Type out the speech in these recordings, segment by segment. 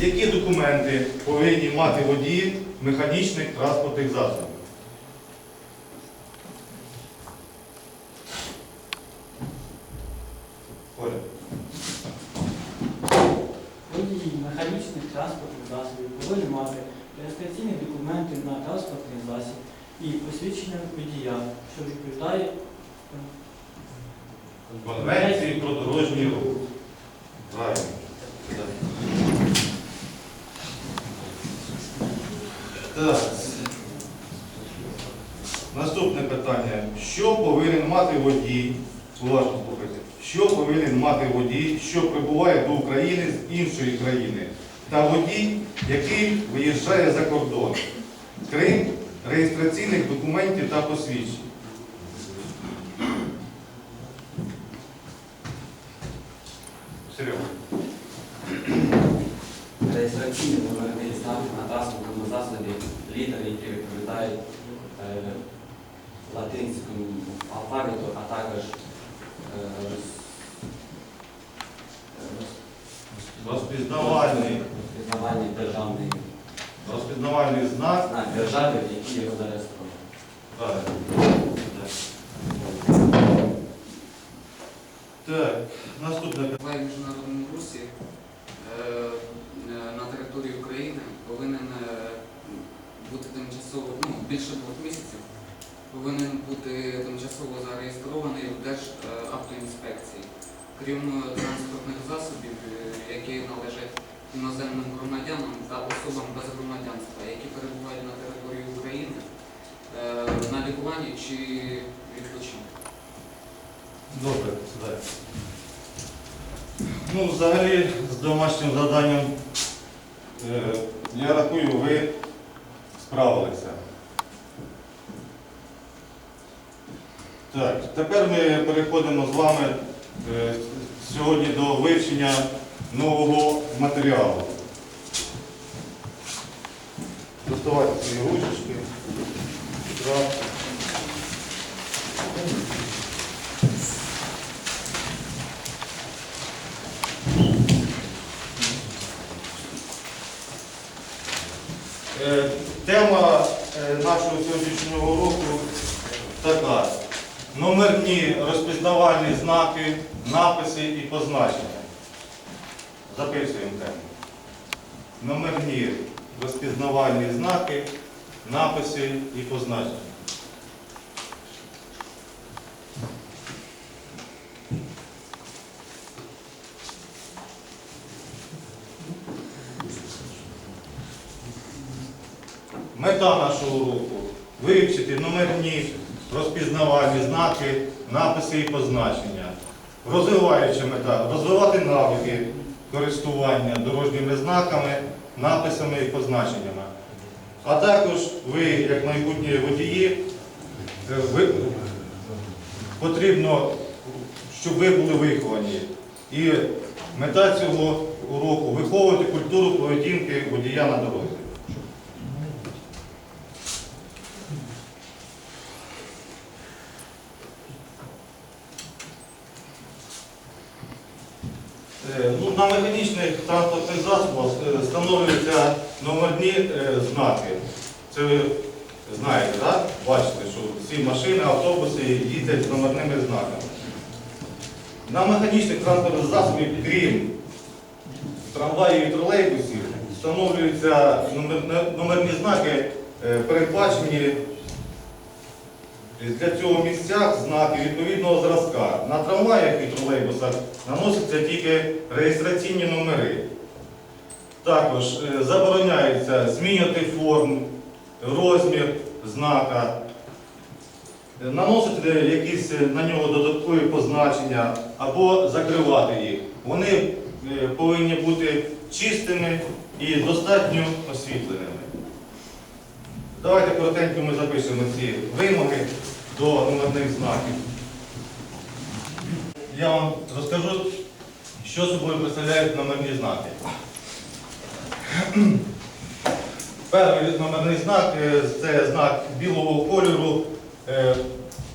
Які документи повинні мати водії механічних транспортних засобів? Водії механічних транспортних засобів повинні мати реєстраційні документи на транспортний засіб і посвідчення водія, що відповідає Конвенції про дорожній рух. Правильно. Так. Наступне питання. Що повинен мати водій? Уважно слухайте. Що повинен мати водій, що прибуває до України з іншої країни? Та водій, який виїжджає за кордон, крім реєстраційних документів та посвідчень. Серйозно. Реєстраційні номерні знаки на транспортному засобі літери, які відповідають е, латинському алфавіту, а також Розпізнавальний, розпізнавальний державний розпізнавальний знак. знак держави, який його зареєстрований. Правильно. Так, наступне питання. В міжнародному русі е, е, на території України повинен е, бути тимчасово, ну, більше двох місяців, повинен бути тимчасово зареєстрований в Державтоінспекції. Крім е, транспортних засобів, е, які належать іноземним громадянам та особам без громадянства, які перебувають на території України е, на лікуванні чи відпочинку. Добре, сідай. Ну, взагалі, з домашнім завданням, я рахую, ви справилися. Так, тепер ми переходимо з вами е, сьогодні до вивчення нового матеріалу. Доставайте свої ручечки. Е, Тема е, нашого сьогоднішнього уроку така. Номерні розпізнавальні знаки, написи і позначення. Записуємо тему. Номерні розпізнавальні знаки, написи і позначення. Мета нашого уроку вивчити номерні розпізнавальні знаки, написи і позначення. Розвиваюча мета розвивати навики користування дорожніми знаками, написами і позначеннями. А також ви, як майбутні водії, е, ви, потрібно, щоб ви були виховані. І мета цього уроку виховувати культуру поведінки водія на дорозі. Е, Ну, на механічних транспортних засобах е, встановлюються номерні е, знаки. Це ви знаєте, так? Бачите, що всі машини, автобуси їздять з номерними знаками. На механічних транспортних засобів, крім трамваїв і тролейбусів, встановлюються номерні знаки, е, передбачені для цього місцях знаки відповідного зразка. На трамваях і тролейбусах наносяться тільки реєстраційні номери. Також е, забороняється змінювати форму, розмір знака, е, наносити якісь е, на нього додаткові позначення або закривати їх. Вони повинні бути чистими і достатньо освітленими. Давайте коротенько ми запишемо ці вимоги до номерних знаків. Я вам розкажу, що собою представляють номерні знаки. Перший номерний знак е, це знак білого кольору. Е,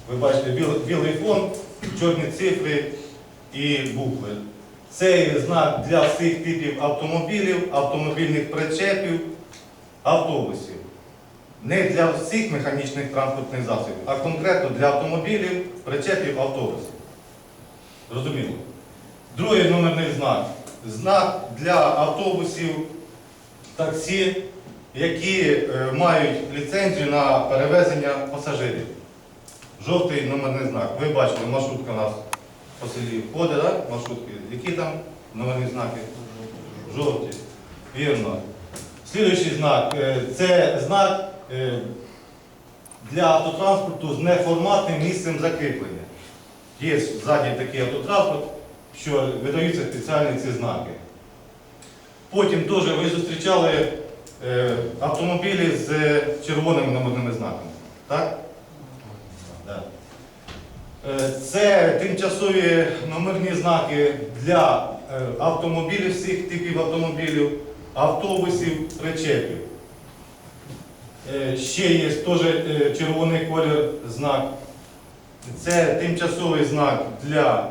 Ви бачите, білий фон, чорні цифри і букви. Цей знак для всіх типів автомобілів, автомобільних причепів, автобусів. Не для всіх механічних транспортних засобів, а конкретно для автомобілів, причепів, автобусів. Зрозуміло. Другий номерний знак. Знак для автобусів, таксі, які е, мають ліцензію на перевезення пасажирів. Жовтий номерний знак. Ви бачили, маршрутка у нас по селі ходить, да? маршрутки. Які там номерні знаки? Жовті. Вірно. Слідуючий знак е, це знак для автотранспорту з неформатним місцем закріплення. Є ззаді такий автотранспорт, що видаються спеціальні ці знаки. Потім теж ви зустрічали е, автомобілі з червоними номерними знаками. Так? Да. Е, Це тимчасові номерні знаки для е, автомобілів, всіх типів автомобілів, автобусів, причепів. Е, Ще є теж е, червоний колір знак. Це тимчасовий знак для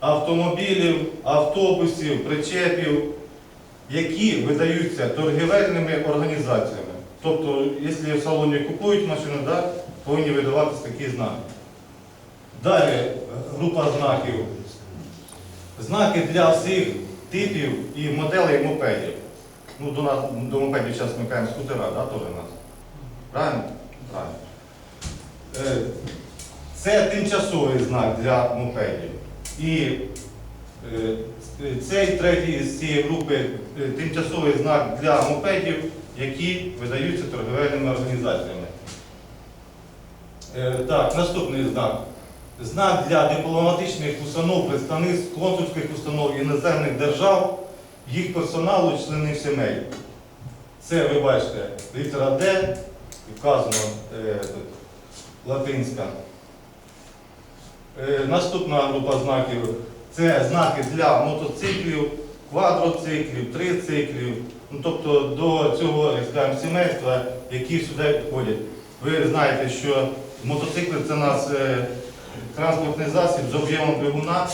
автомобілів, автобусів, причепів, які видаються торгівельними організаціями. Тобто, якщо в салоні купують машину, да, повинні видаватися такі знаки. Далі група знаків. Знаки для всіх типів і моделей мопедів. Ну, до, до мопедів зараз смикаємо скутера, да, теж у нас. Правильно? Правильно. Е, Це тимчасовий знак для мопедів. І е, цей третій з цієї групи е, тимчасовий знак для мопедів, які видаються торговельними організаціями. Так, наступний знак. Знак для дипломатичних установ, представництв консульських установ іноземних держав, їх персоналу, членів сімей. Це ви бачите літера Д, і вказано е, латинська. Е, наступна група знаків це знаки для мотоциклів, квадроциклів, трициклів, ну, тобто до цього як скажемо, сімейства, які сюди входять. Ви знаєте, що мотоцикли це у нас е, транспортний засіб з об'ємом двигуна,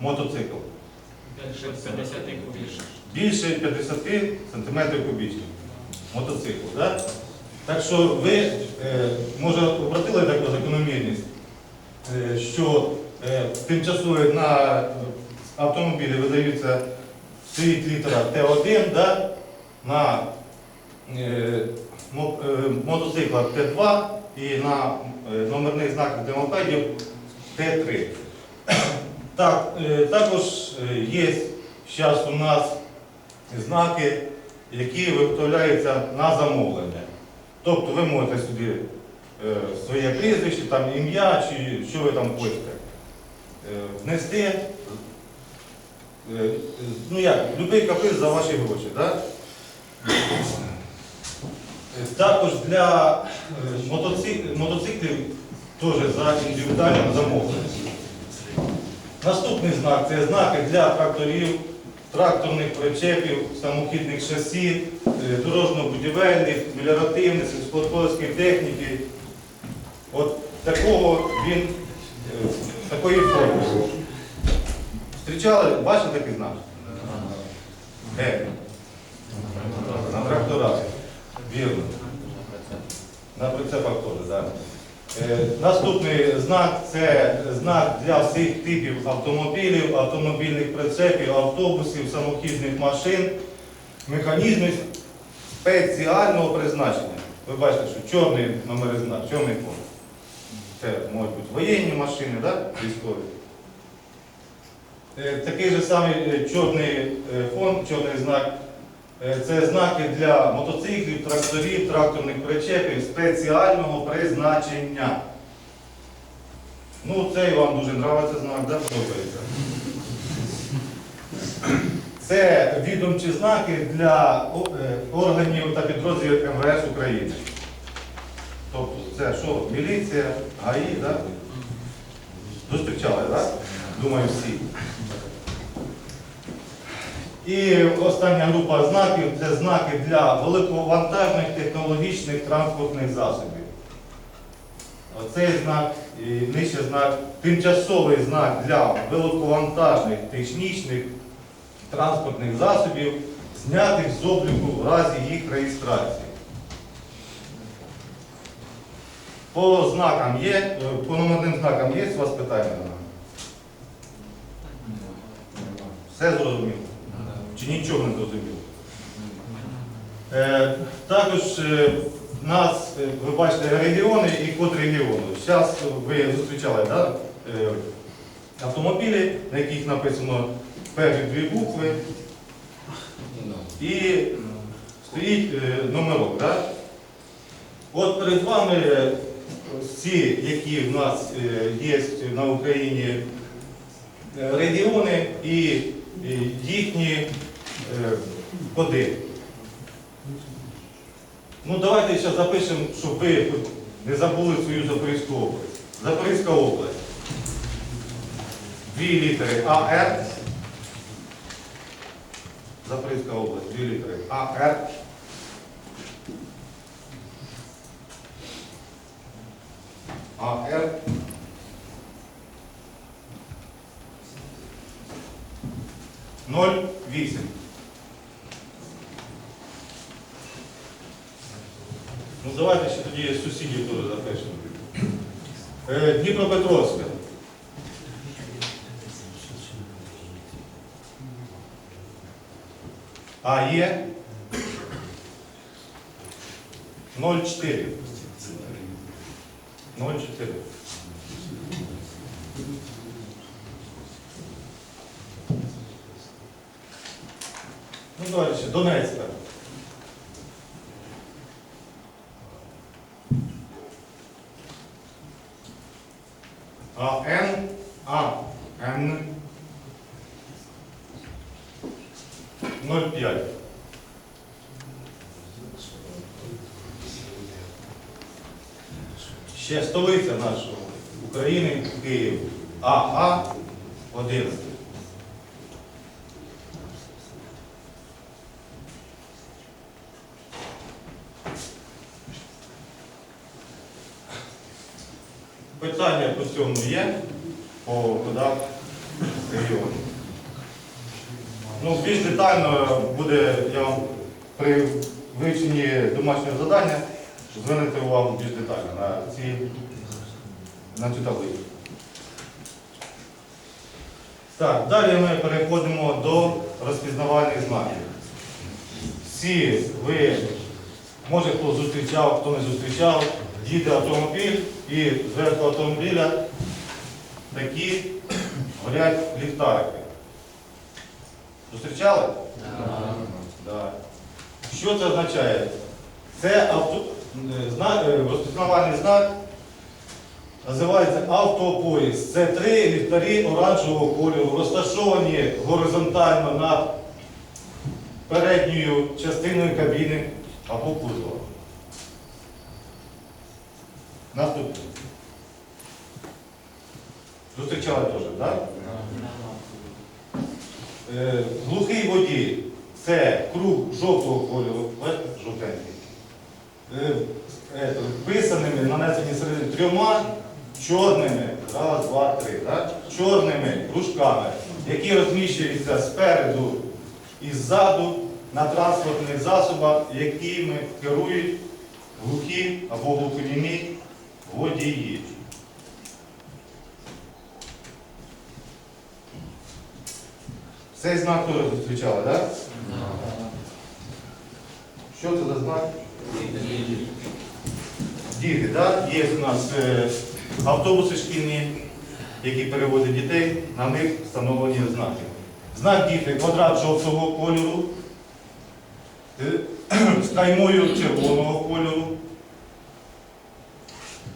мотоцикл. Більше 50 кубів. Більше 50 см кубічних мотоцикл. Да? Так що ви, е, може, обратили таку закономірність, е, що е, тимчасово на автомобілі видаються стоїть літера Т1, да? на мо- мотоциклах Т2 і на номерних знаках для мопедів Т3. Так, також є зараз у нас знаки, які виготовляються на замовлення. Тобто ви можете сюди е, своє прізвище, там ім'я чи що ви там хочете е, внести. Е, Ну як, будь-який каприз за ваші гроші. Да? Також для е, мотоциклів теж за індивідуальним замовленням. Наступний знак це знаки для тракторів, тракторних причепів, самохідних шасі, е, дорожньо-будівельних, меліоративних, сільськогосподарської техніки. От такого він, е, такої форми. Зустрічали, бачили такий знак? Де? На тракторах. Вірно. На прицепах теж, так. Е, Наступний знак це знак для всіх типів автомобілів, автомобільних прицепів, автобусів, самохідних машин, механізмів спеціального призначення. Ви бачите, що чорний номер знак, чорний фон. Це можуть бути воєнні машини, військові. Е, Такий же самий е, чорний фон, чорний знак. Е, Це знаки для мотоциклів, тракторів, тракторних причепів спеціального призначення. Ну, цей вам дуже подобається знак, да? подобається. Це відомчі знаки для е, органів та підрозділів МВС України. Тобто це що, міліція, ГАІ, да? Зустрічали, так? Да? Думаю, всі. І остання група знаків це знаки для великовантажних технологічних транспортних засобів. Оцей знак і нижче знак тимчасовий знак для великовантажних технічних транспортних засобів, знятих з обліку в разі їх реєстрації. По знакам є, по номерним знакам є у вас питання? Все зрозуміло? Чи нічого не зрозуміло? Е, також е, нас, е, ви бачите, регіони і код регіону. Зараз ви зустрічали да? е, автомобілі, на яких написано перші дві букви і стоїть е, номерок. Да? От перед вами е, всі, які в нас е, є на Україні регіони і їхні е. Ну давайте ще запишемо, щоб ви не забули свою Запорізьку область. Запорізька область. Дві літери АР. Запорізька область, дві літери АР. АР. Ноль вісім. Ну давайте ще тоді сусідів теж запишемо. Е, Дніпропетровська. А є 0,4. 0,4. Ну давайте ще Донецька. А Н, А, Н 0,5. Ще столиця нашого України, Київ. АА 11. Питання по цьому є, по кодах регіону. Ну, більш детально буде я вам при вивченні домашнього завдання звернути увагу більш детально на, ці, на цю таблицю. Так, далі ми переходимо до розпізнавальних знаків. Всі ви, може хто зустрічав, хто не зустрічав, їде автомобіль і зверху автомобіля такі горять ліхтарики. Зустрічали? Да. Що це означає? Це авто, розпізнавальний знак називається автопоїзд. Це три ліхтарі оранжевого кольору, розташовані горизонтально над передньою частиною кабіни або кузова. Наступне. Зустрічали теж, так? Е, Глухий водій це круг жовтого кольору, жовтенький. Е, е, Вписаними, нанесені серед трьома чорними, раз, два, три, так? чорними кружками, які розміщуються спереду і ззаду на транспортних засобах, якими керують глухі або глухонімі водії. Цей знак теж зустрічали, так? Що це за знак? Діти, так? Є у нас е, автобуси шкільні, які перевозять дітей, на них встановлені знаки. Знак діти квадрат жовтого кольору, е, з каймою червоного кольору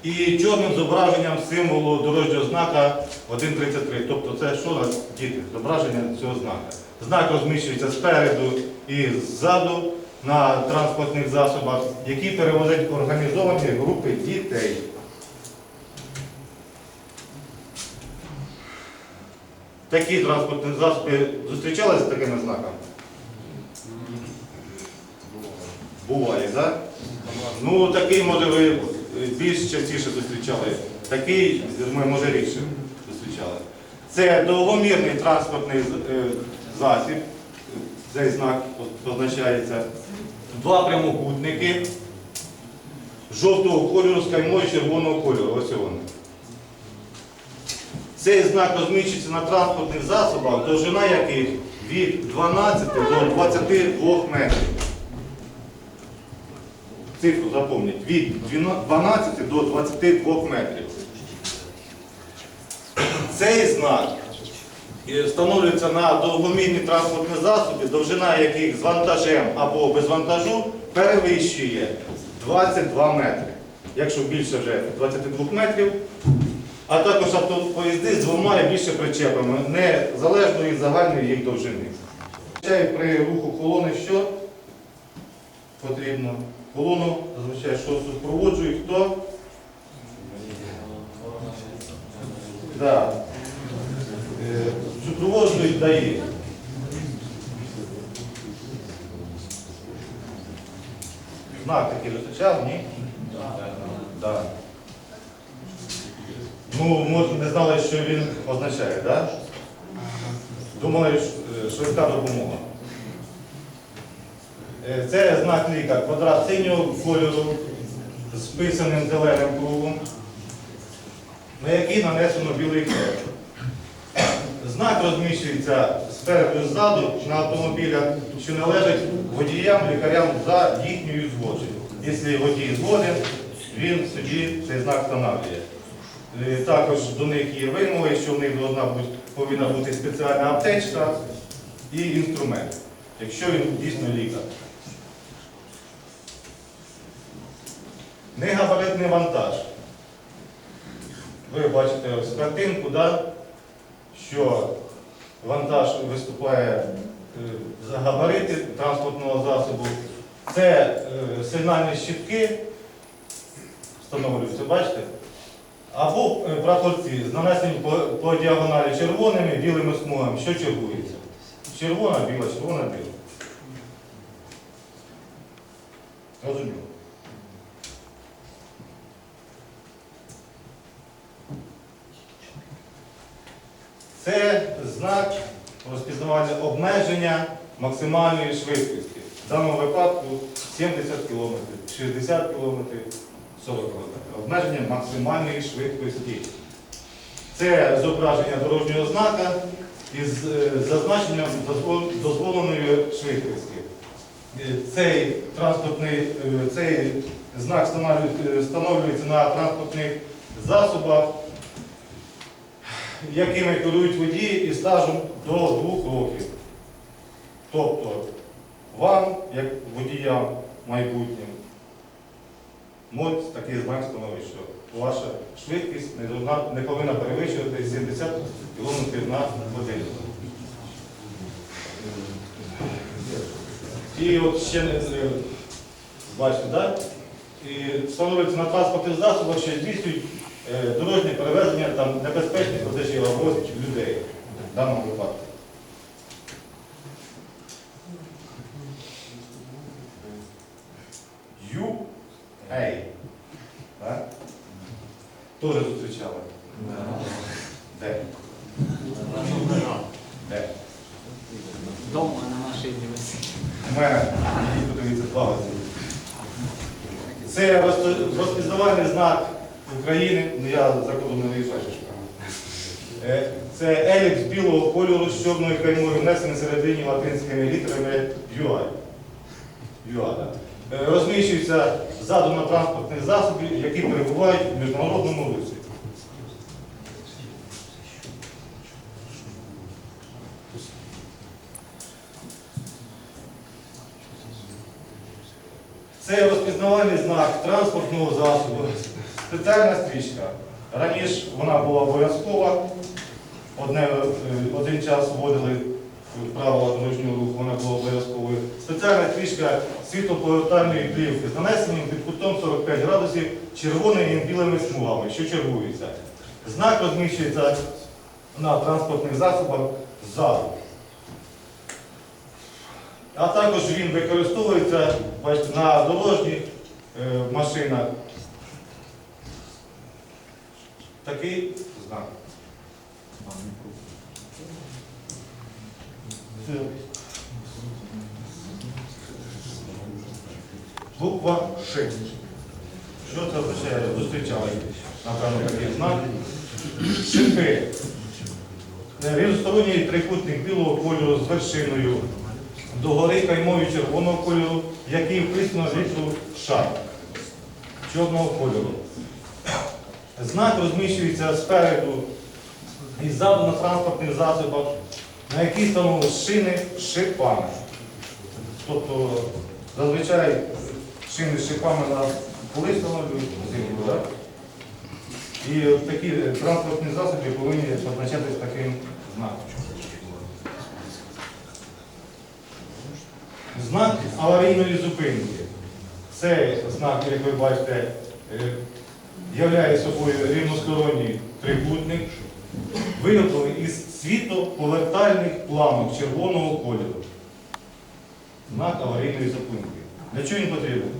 і чорним зображенням символу дорожнього знака 1.33. Тобто це що нас діти? Зображення цього знака. Знак розміщується спереду і ззаду на транспортних засобах, які перевозять організовані групи дітей. Такі транспортні засоби зустрічалися з такими знаками? Буває, так? Ну, такий, може, ви більш частіше зустрічали. Такий може рідше зустрічали. Це довгомірний транспортний е, засіб, цей знак позначається. Два прямокутники жовтого кольору з каймою червоного кольору. Ось вони. Цей знак розміщується на транспортних засобах, довжина яких від 12 до 22 метрів. Цифру запам'ятайте, від 12 до 22 метрів. Цей знак е, встановлюється на довгомірні транспортні засоби, довжина яких з вантажем або без вантажу перевищує 22 метри. Якщо більше вже 22 метрів, а також автопоїзди з двома і більше причепами, незалежно від загальної їх довжини. При руху колони що потрібно? Колону зазвичай що супроводжують хто? Да. Е, ДАІ. Знак такий зустрічав, ні? Так. Ну, може, не знали, що він означає, так? Да? Думали, швидка допомога. Е, Це знак лікар. Квадрат синього кольору з писаним зеленим кругом, на який нанесено білий хрест. Знак розміщується спереду і ззаду на автомобілях, що належать водіям, лікарям за їхньою згодою. Якщо водій згоден, він собі цей знак встановлює. Е, Також до них є вимоги, що в них повинна бути спеціальна аптечка і інструмент, якщо він дійсно лікар. Негабаритний вантаж. Ви бачите ось картинку, да? Що вантаж виступає е, за габарити транспортного засобу. Це е, сигнальні щитки, встановлюються, бачите? Або е, прапорці з нанесенням по, по діагоналі червоними, білими смугами, що чергується. Червона, біла, червона, біла. Розуміло. Це знак розпізнавання обмеження максимальної швидкості. В даному випадку 70 км, 60 км, 40 км. Обмеження максимальної швидкості. Це зображення дорожнього знака із е, зазначенням дозволеної швидкості. Е, Цей транспортний, е, цей знак встановлює- встановлюється на транспортних засобах, якими керують водії із стажем до двох років. Тобто вам, як водіям майбутнім, МОД такий знак становить, що ваша швидкість не, повинна перевищувати 70 км на годину. І от ще не е, бачите, так? І встановлюється на транспортних засобах, що здійснюють дорожнє перевезення там, небезпечних вантажів або людей в даному випадку. Ю Ей. Так? Теж зустрічали. Де? Де? Дома на машині висить. У мене подивіться два рази. Це розпізнавальний знак України, ну я за кордон не виїжджаю. що ж. Е, Це елікс білого кольору з чорною каймою, внесений середині латинськими літерами ЮА. ЮА, да. Е, Розміщується ззаду на транспортних засобів, які перебувають в міжнародному русі. Це розпізнавальний знак транспортного засобу, спеціальна стрічка. Раніше вона була обов'язкова, е, один час вводили правила дорожнього руху, вона була обов'язковою. Спеціальна стрічка світлоповертальної плівки з нанесенням під кутом 45 градусів червоними і білими смугами, що чергуються. Знак розміщується на транспортних засобах ззаду. А також він використовується на дорожніх е, машинах такий знак. Буква Ш. Що це означає? Зустрічали, напевно, такий знак. Шипи. Рівносторонній трикутник білого кольору з вершиною догори каймою червоного кольору, який вписано літеру шар чорного кольору. Знак розміщується спереду і ззаду на транспортних засобах, на які встановлені шини шипами. Тобто зазвичай шини шипами на коли встановлюють взимку, так? І такі транспортні засоби повинні позначатися таким знаком. Знак аварійної зупинки. Цей знак, як ви бачите, е, являє собою рівносторонній трикутник, виготовлений із світлоповертальних планок червоного кольору. Знак аварійної зупинки. Для чого він потрібен?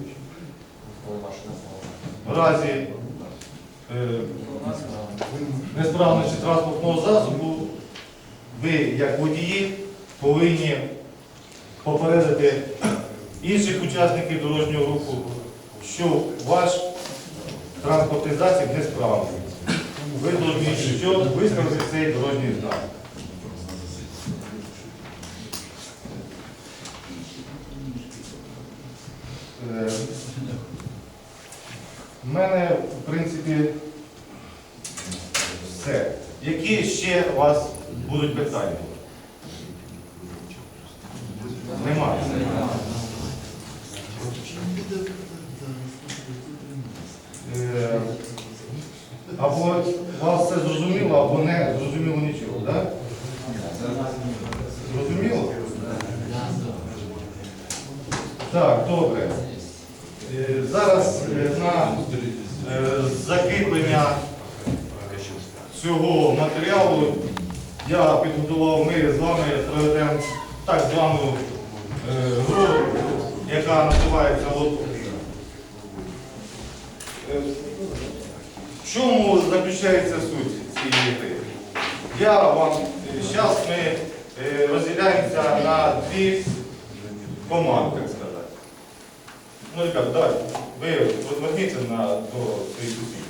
В разі е, несправності транспортного засобу ви, як водії, повинні попередити інших учасників дорожнього руху, що ваш транспортний засіб несправний. Ви повинні що виставити цей дорожній знак. Е, У мене, в принципі, все. Які ще у вас будуть питання? Немає. Е, Або вас все зрозуміло, або не зрозуміло нічого, так? Зрозуміло? Так, добре. Е, Зараз е, на закріплення цього матеріалу я підготував, ми з вами проведемо так звану гру, яка називається В чому заключається суть цієї гри? Я вам зараз ми е, розділяємося на дві команди, так сказати. Ну, ребят, давайте, ви розверніться на до своїх сусідів.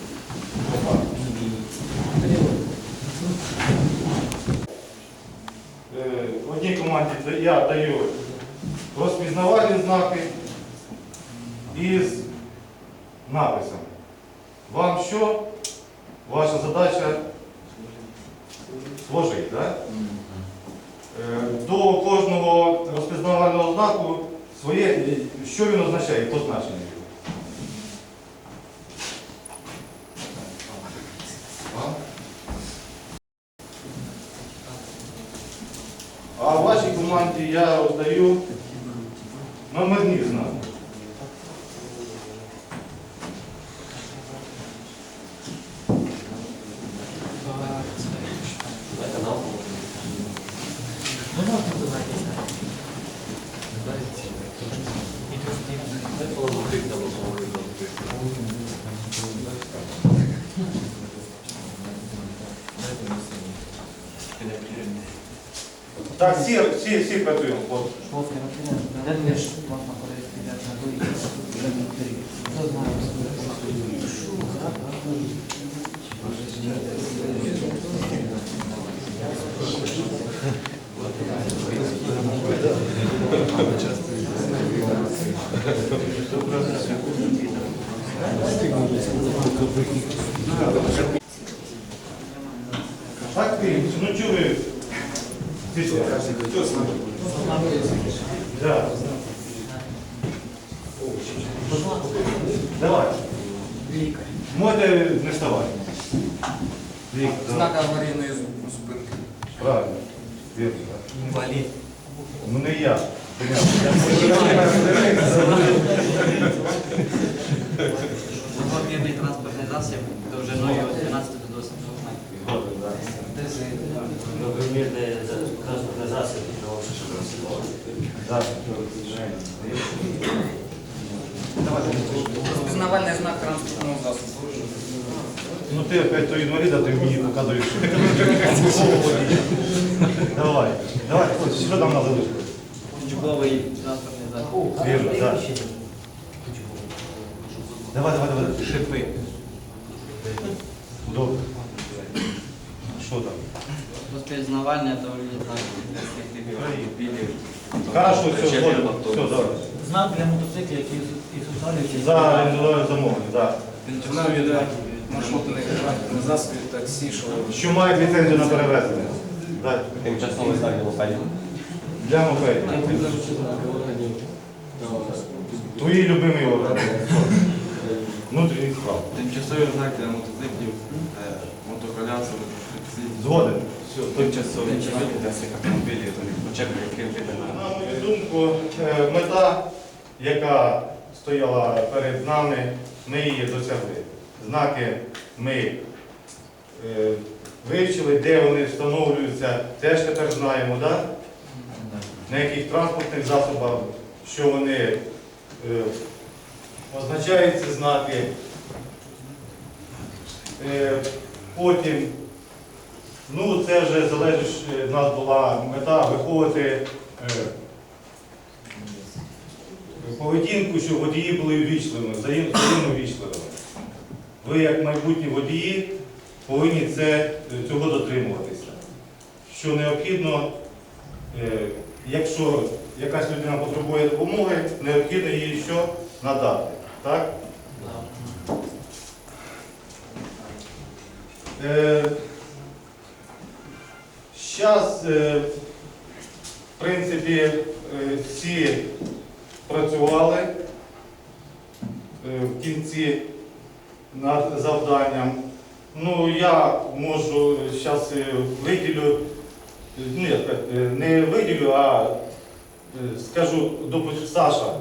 Е, В одній команді я даю розпізнавальні знаки із написами. Вам що? Ваша задача сложити, так? Е, До кожного розпізнавального знаку своє, що він означає, позначення його. А в вашій команді я роздаю номерні знаки. Всі, всі, працюємо. всі працюємо. хлопці. Так, ти, ну чого ви? Тише. Да. Давай. Можете не вставати. Знак аварійної зу- зупинки. Правильно. Вірно. Інвалід. Ну не я. Понятно. Двохмірний транспортний засіб довжиною від 12 до 20 метрів. Добре, да. Например, транспортний засіб. Да. Розпізнавальний знак транспортного засобу. Ну ти опять то інваліда, ти мені показуєш. Давай, давай, ось, що там на залишку? Учбовий транспортний засіб. Вірно, так. Давай, давай, давай. Шипи. Добре. Що там? Розпізнавання та знаків. Хорошо, все, згоден. Все, добре. Знак для мотоциклів, які експлуатуються. За індивідуальне замовлення, так. Транспортних засобів таксі, що Що мають ліцензію на перевезення? Тимчасовий знак для мопедів. Для мопедів. Твої любимі органи. Внутрішніх справ. Тимчасові знаки для мотоциклів, е, мотоколясів, мотоциклів. Згоден. Тимчасові знаки для всіх автомобілів, то яким видно. На мою думку, е, мета, яка стояла перед нами, ми її досягли. Знаки ми е, вивчили, де вони встановлюються, теж тепер знаємо, да? На яких транспортних засобах, що вони е, означають ці знаки. Е, потім Ну, це вже залежить, е, в нас була мета виховувати е, поведінку, щоб водії були ввічливими, взаєм- взаємно ввічливими. Ви, як майбутні водії, повинні це, е, цього дотримуватися. Що необхідно, е, якщо якась людина потребує допомоги, необхідно їй що надати. Так? Е, Зараз, в принципі, е, всі працювали е, в кінці над завданням. Ну, я можу зараз виділю, як, е, не виділю, а е, скажу, допустим, Саша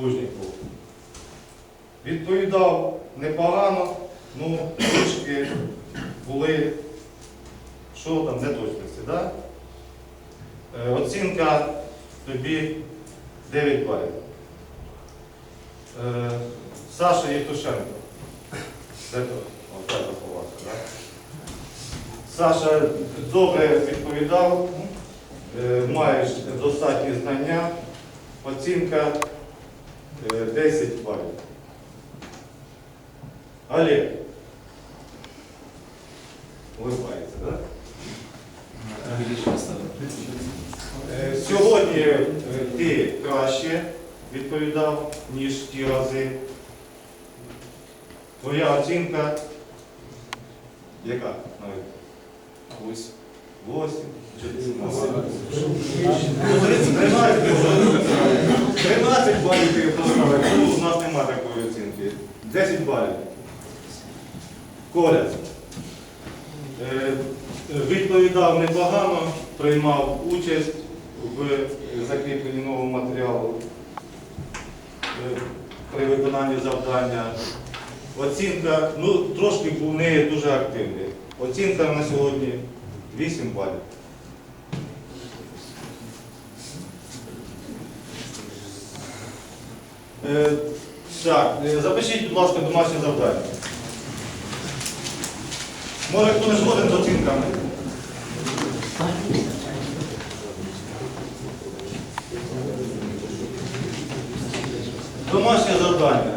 Лужніков. Відповідав непогано, ну, трішки були що там неточності, да? Е, Оцінка тобі 9 балів. Саша Євтушенко. Де то? Оце заховався, да? Саша добре відповідав, е, маєш достатні знання, оцінка е, 10 балів. Олег. Улыбається, так? Е, Сьогодні е, ти краще відповідав, ніж ті рази. Твоя оцінка яка? навіть? Ось 8, 13, 13 балів ти поставив, у нас немає такої оцінки. 10 балів. Коля. Е, Відповідав непогано, приймав участь в закріпленні нового матеріалу е, при виконанні завдання. Оцінка, ну трошки був не дуже активний. Оцінка на сьогодні 8 балів. Е, Так, е, запишіть, будь ласка, домашнє завдання. Може, хто не згоден з оцінками? Домашнє завдання.